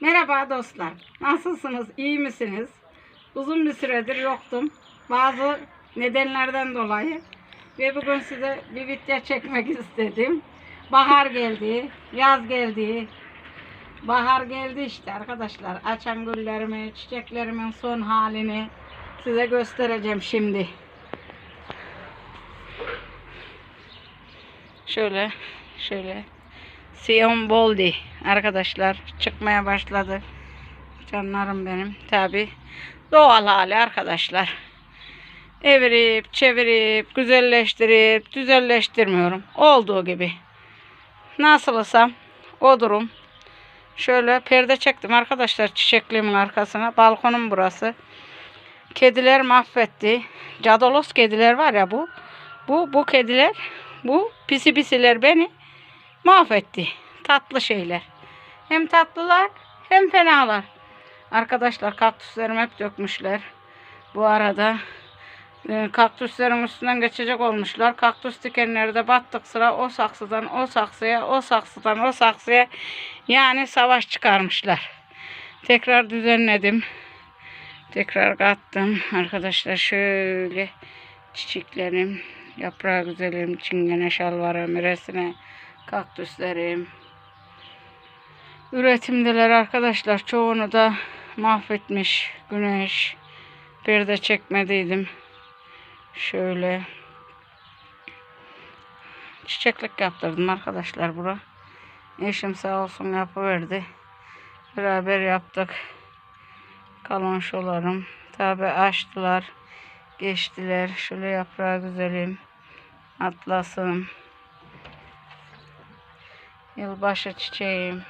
Merhaba dostlar. Nasılsınız? İyi misiniz? Uzun bir süredir yoktum. Bazı nedenlerden dolayı. Ve bugün size bir video çekmek istedim. Bahar geldi, yaz geldi. Bahar geldi işte arkadaşlar. Açan güllerimi, çiçeklerimin son halini size göstereceğim şimdi. Şöyle, şöyle. Sion Boldi arkadaşlar çıkmaya başladı. Canlarım benim. Tabi doğal hali arkadaşlar. Evirip çevirip güzelleştirip düzelleştirmiyorum. Olduğu gibi. Nasılsam o durum. Şöyle perde çektim arkadaşlar çiçekliğimin arkasına. Balkonum burası. Kediler mahvetti. Cadolos kediler var ya bu. Bu bu kediler bu pisi pisiler beni mahvetti. Tatlı şeyler. Hem tatlılar hem fenalar. Arkadaşlar kaktüslerimi hep dökmüşler. Bu arada e, kaktüslerin üstünden geçecek olmuşlar. Kaktüs dikenleri de battık sıra o saksıdan o saksıya, o saksıdan o saksıya yani savaş çıkarmışlar. Tekrar düzenledim. Tekrar kattım. Arkadaşlar şöyle çiçeklerim, yaprağı güzelim, çingene şalvarı, müresine, kaktüslerim. Üretimdeler arkadaşlar. Çoğunu da mahvetmiş güneş. Bir de çekmediydim. Şöyle. Çiçeklik yaptırdım arkadaşlar bura. Eşim sağ olsun yapıverdi. Beraber yaptık. Kalonşolarım. Tabi açtılar. Geçtiler. Şöyle yaprağı güzelim. Atlasım. Yılbaşı çiçeğim.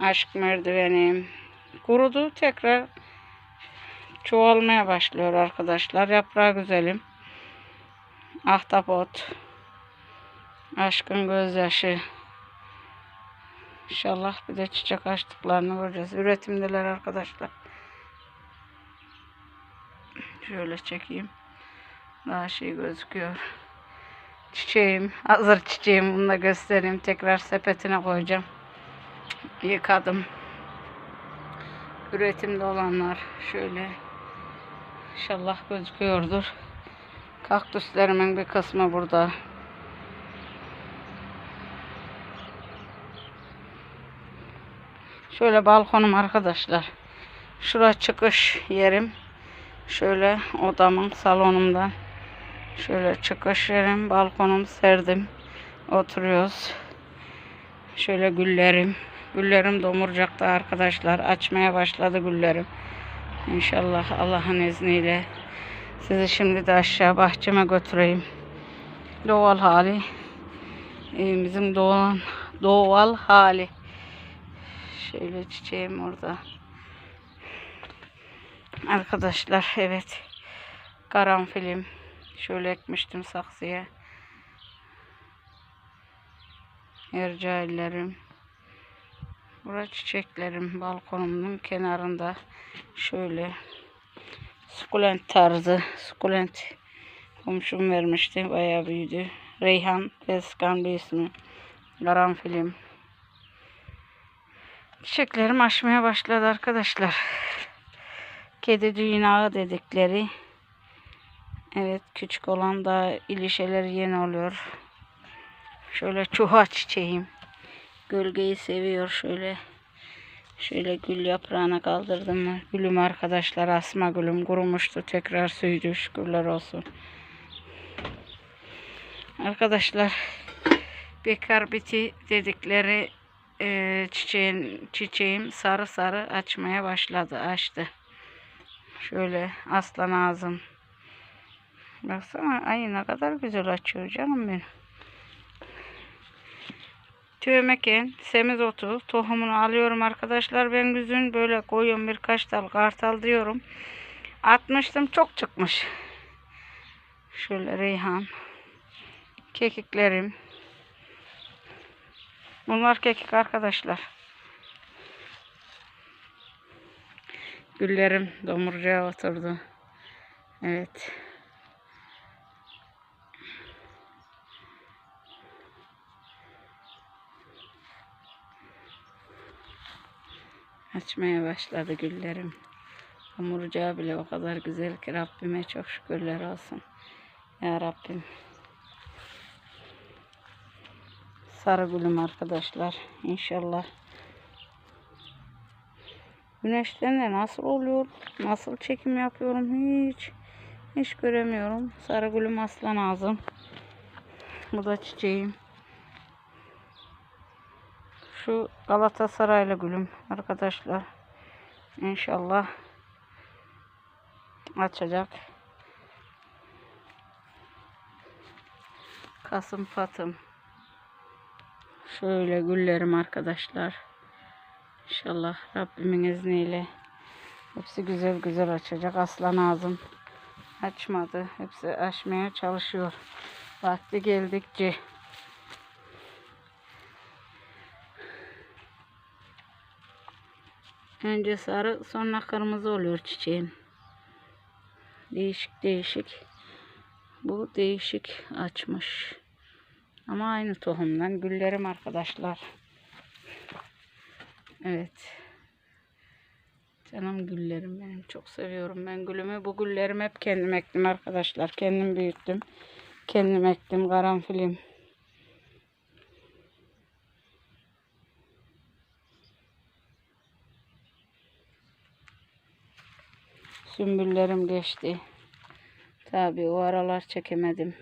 Aşk merdivenim. Kurudu tekrar çoğalmaya başlıyor arkadaşlar. Yaprağı güzelim. Ahtapot. Aşkın gözyaşı. İnşallah bir de çiçek açtıklarını göreceğiz. Üretimdeler arkadaşlar. Şöyle çekeyim. Daha şey gözüküyor. Çiçeğim. Hazır çiçeğim. Bunu da göstereyim. Tekrar sepetine koyacağım. Yıkadım. Üretimde olanlar şöyle. İnşallah gözüküyordur. Kaktüslerimin bir kısmı burada. Şöyle balkonum arkadaşlar. Şura çıkış yerim. Şöyle odamın salonumdan. Şöyle çıkış yerim. Balkonum serdim. Oturuyoruz. Şöyle güllerim. Güllerim domurcakta arkadaşlar. Açmaya başladı güllerim. İnşallah Allah'ın izniyle. Sizi şimdi de aşağı bahçeme götüreyim. Doğal hali. Evimizin doğal, doğal hali. Şöyle çiçeğim orada. Arkadaşlar evet. Karanfilim. Şöyle ekmiştim saksıya. Ercaillerim. Bura çiçeklerim balkonumun kenarında. Şöyle sukulent tarzı. Sukulent komşum vermişti. Bayağı büyüdü. Reyhan Veskan bir ismi. Karanfilim. Çiçeklerim açmaya başladı arkadaşlar. Kedi düğünağı dedikleri. Evet küçük olan da ilişeleri yeni oluyor. Şöyle çuha çiçeğim. Gölgeyi seviyor şöyle. Şöyle gül yaprağına kaldırdım? Gülüm arkadaşlar asma gülüm kurumuştu. Tekrar süydü şükürler olsun. Arkadaşlar bekar biti dedikleri e, çiçeğin, çiçeğim sarı sarı açmaya başladı. Açtı. Şöyle aslan ağzım. Baksana ay ne kadar güzel açıyor canım benim. Tüymeken, semizotu tohumunu alıyorum arkadaşlar. Ben güzün böyle koyuyorum birkaç dal kartal diyorum. Atmıştım çok çıkmış. Şöyle reyhan. Kekiklerim. Bunlar kekik arkadaşlar. Güllerim domurcuğa oturdu. Evet. Açmaya başladı güllerim. Hamurcağı bile o kadar güzel ki Rabbime çok şükürler olsun. Ya Rabbim. Sarı gülüm arkadaşlar. İnşallah. Güneşten de nasıl oluyor? Nasıl çekim yapıyorum hiç. Hiç göremiyorum. Sarı gülüm aslan ağzım. Bu da çiçeğim. Şu Galatasaraylı gülüm arkadaşlar. İnşallah açacak. Kasım patım. Şöyle güllerim arkadaşlar. İnşallah Rabbimin izniyle hepsi güzel güzel açacak. Aslan ağzım açmadı. Hepsi açmaya çalışıyor. Vakti geldikçe. Önce sarı sonra kırmızı oluyor çiçeğin. Değişik değişik. Bu değişik açmış. Ama aynı tohumdan güllerim arkadaşlar. Evet. Canım güllerim benim. Çok seviyorum ben gülümü. Bu güllerimi hep kendim ektim arkadaşlar. Kendim büyüttüm. Kendim ektim karanfilim. Sümbüllerim geçti. Tabii o aralar çekemedim.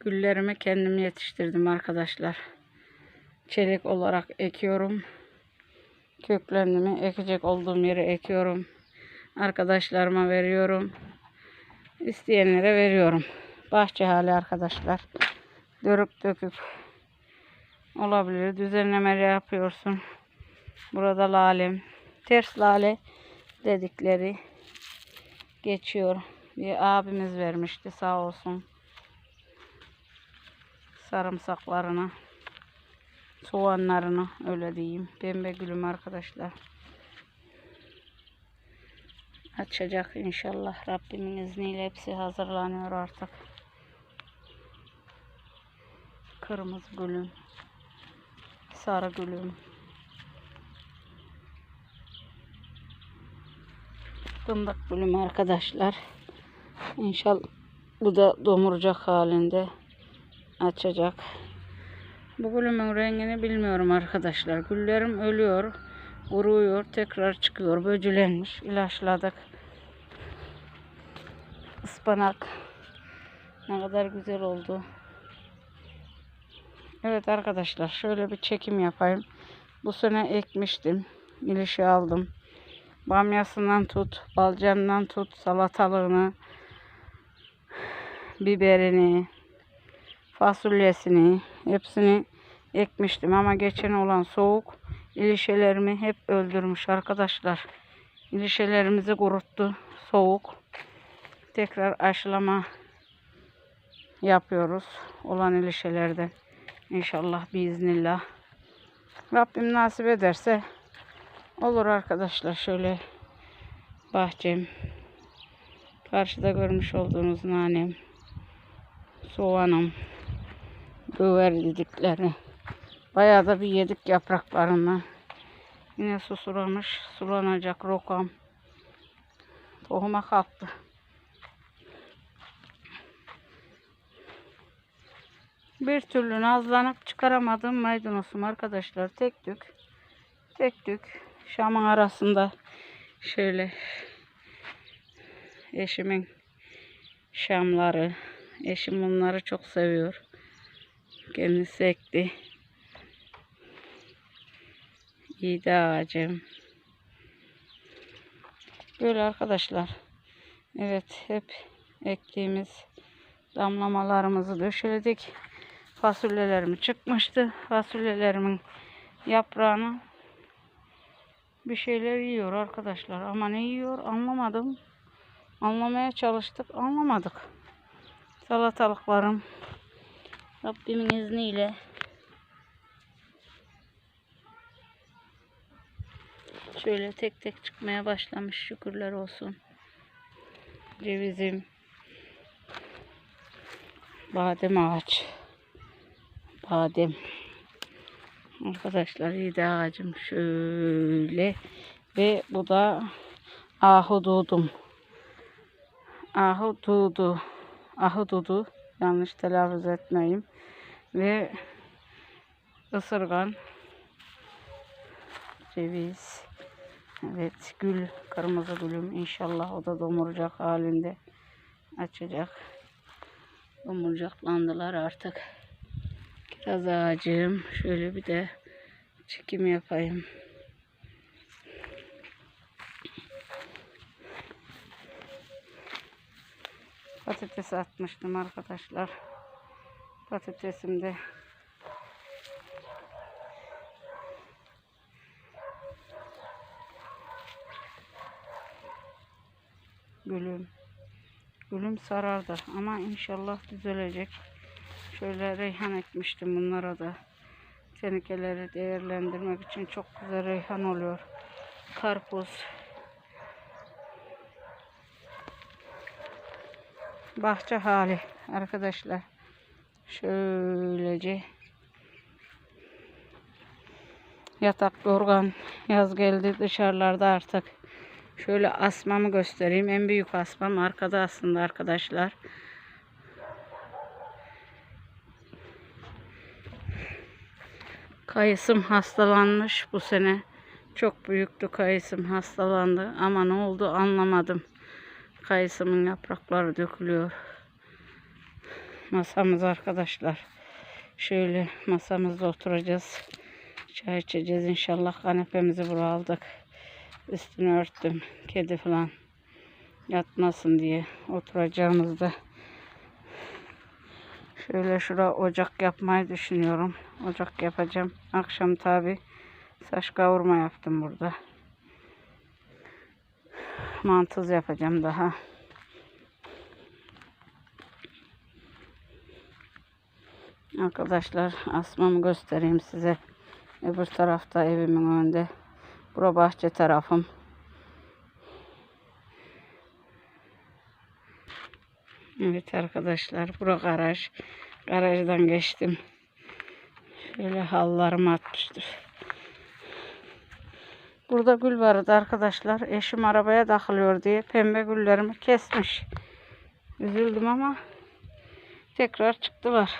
Güllerimi kendim yetiştirdim arkadaşlar. Çelik olarak ekiyorum. Köklenimi ekecek olduğum yere ekiyorum. Arkadaşlarıma veriyorum. İsteyenlere veriyorum. Bahçe hali arkadaşlar. Dörüp döküp olabilir. Düzenleme yapıyorsun. Burada lalem. Ters lale dedikleri geçiyor. Bir abimiz vermişti sağ olsun. Sarımsaklarını, soğanlarını öyle diyeyim. Pembe gülüm arkadaşlar. Açacak inşallah. Rabbimin izniyle hepsi hazırlanıyor artık. Kırmızı gülüm. Sarı gülüm. Fındık gülüm arkadaşlar. İnşallah bu da domurcak halinde açacak. Bu gülümün rengini bilmiyorum arkadaşlar. Güllerim ölüyor, kuruyor, tekrar çıkıyor. Böcülenmiş, ilaçladık. Ispanak ne kadar güzel oldu. Evet arkadaşlar şöyle bir çekim yapayım. Bu sene ekmiştim. İlişi aldım. Bamyasından tut, balcanından tut, salatalığını, biberini, fasulyesini hepsini ekmiştim ama geçen olan soğuk ilişelerimi hep öldürmüş arkadaşlar. İlişelerimizi kuruttu soğuk. Tekrar aşılama yapıyoruz olan ilişelerden. İnşallah biiznillah. Rabbim nasip ederse olur arkadaşlar. Şöyle bahçem. Karşıda görmüş olduğunuz nanem. Soğanım. Böğer dedikleri. Bayağı da bir yedik yapraklarını. Yine susulamış. Sulanacak rokam. Tohuma kalktı. Bir türlü nazlanıp çıkaramadım maydanozum arkadaşlar. Tek tük. Tek tük. Şamın arasında şöyle eşimin şamları. Eşim bunları çok seviyor. Kendisi ekti. İyi de ağacım. Böyle arkadaşlar. Evet hep ektiğimiz damlamalarımızı döşeledik. Fasulyelerimi çıkmıştı. Fasulyelerimin yaprağını bir şeyler yiyor arkadaşlar. Ama ne yiyor anlamadım. Anlamaya çalıştık anlamadık. Salatalıklarım Rabbimin izniyle şöyle tek tek çıkmaya başlamış şükürler olsun. Cevizim badem ağaç badem Arkadaşlar de ağacım şöyle ve bu da ahududum. Ahududu. Ahududu. Yanlış telaffuz etmeyeyim. Ve ısırgan. Ceviz. Evet gül. Kırmızı gülüm. İnşallah o da domurcak halinde açacak. Domurcaklandılar artık. Kiraz ağacım. Şöyle bir de çekim yapayım. Patates atmıştım arkadaşlar. Patatesim de gülüm. Gülüm sarardı ama inşallah düzelecek. Şöyle reyhan ekmiştim bunlara da. Tenekeleri değerlendirmek için çok güzel reyhan oluyor. Karpuz. Bahçe hali arkadaşlar. Şöylece yatak yorgan yaz geldi dışarılarda artık. Şöyle asmamı göstereyim. En büyük asmam arkada aslında arkadaşlar. Kayısım hastalanmış bu sene. Çok büyüktü kayısım hastalandı ama ne oldu anlamadım. Kayısımın yaprakları dökülüyor. Masamız arkadaşlar. Şöyle masamızda oturacağız. Çay içeceğiz inşallah. Kanepemizi buraya aldık. Üstünü örttüm. Kedi falan yatmasın diye oturacağımızda. Şöyle şura ocak yapmayı düşünüyorum. Ocak yapacağım. Akşam tabi saç kavurma yaptım burada. Mantız yapacağım daha. Arkadaşlar asmamı göstereyim size. Öbür tarafta evimin önünde. Bura bahçe tarafım. Evet arkadaşlar bura garaj. Garajdan geçtim. Şöyle hallarımı atmıştır. Burada gül vardı arkadaşlar. Eşim arabaya takılıyor diye pembe güllerimi kesmiş. Üzüldüm ama tekrar çıktılar.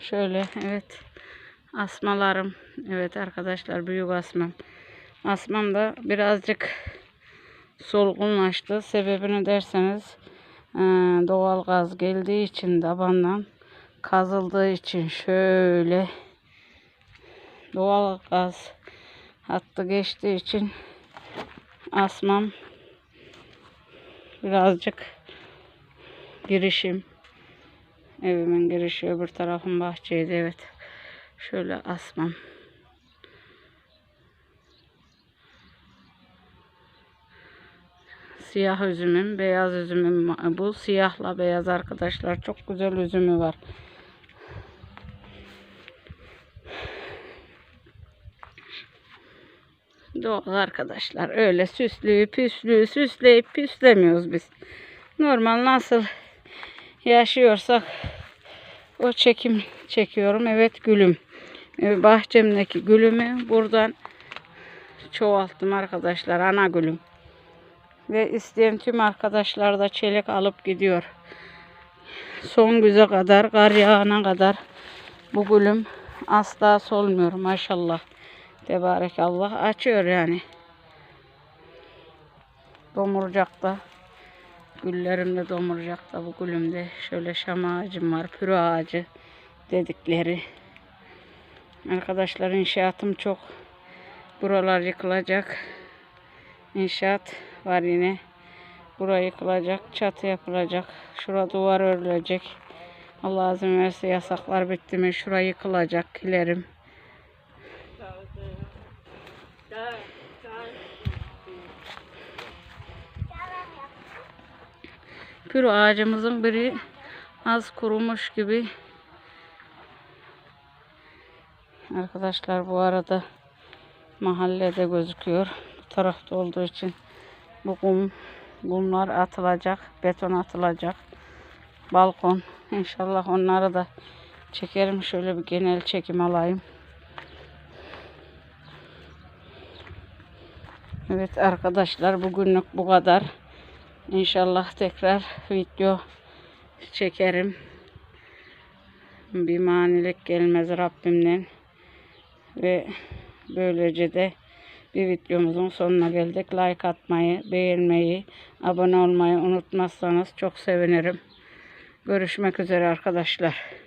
Şöyle evet asmalarım. Evet arkadaşlar büyük asmam. Asmam da birazcık solgunlaştı. Sebebini derseniz e, doğal gaz geldiği için tabandan kazıldığı için şöyle doğal gaz hattı geçtiği için asmam birazcık girişim evimin girişi öbür tarafım bahçeydi evet şöyle asmam siyah üzümüm beyaz üzümüm bu siyahla beyaz arkadaşlar çok güzel üzümü var Doğal arkadaşlar. Öyle süslü, püslü, süsleyip püslemiyoruz biz. Normal nasıl yaşıyorsak o çekim çekiyorum. Evet gülüm. Ee, bahçemdeki gülümü buradan çoğalttım arkadaşlar. Ana gülüm. Ve isteyen tüm arkadaşlar da çelik alıp gidiyor. Son güze kadar, kar yağana kadar bu gülüm asla solmuyor maşallah. Tebarek Allah açıyor yani. Domurcakta. Güllerimde domurcakta bu gülümde. Şöyle şam ağacım var. Pürü ağacı dedikleri. Arkadaşlar inşaatım çok. Buralar yıkılacak. İnşaat var yine. Burası yıkılacak. Çatı yapılacak. Şura duvar örülecek. Allah azim verse yasaklar bitti mi? Şura yıkılacak. Kilerim. Pür ağacımızın biri az kurumuş gibi. Arkadaşlar bu arada mahallede gözüküyor. Bu tarafta olduğu için bu kum, kumlar atılacak. Beton atılacak. balkon. İnşallah onları da çekerim. Şöyle bir genel çekim alayım. Evet arkadaşlar bugünlük bu kadar. İnşallah tekrar video çekerim. Bir manilik gelmez Rabbimden. Ve böylece de bir videomuzun sonuna geldik. Like atmayı, beğenmeyi, abone olmayı unutmazsanız çok sevinirim. Görüşmek üzere arkadaşlar.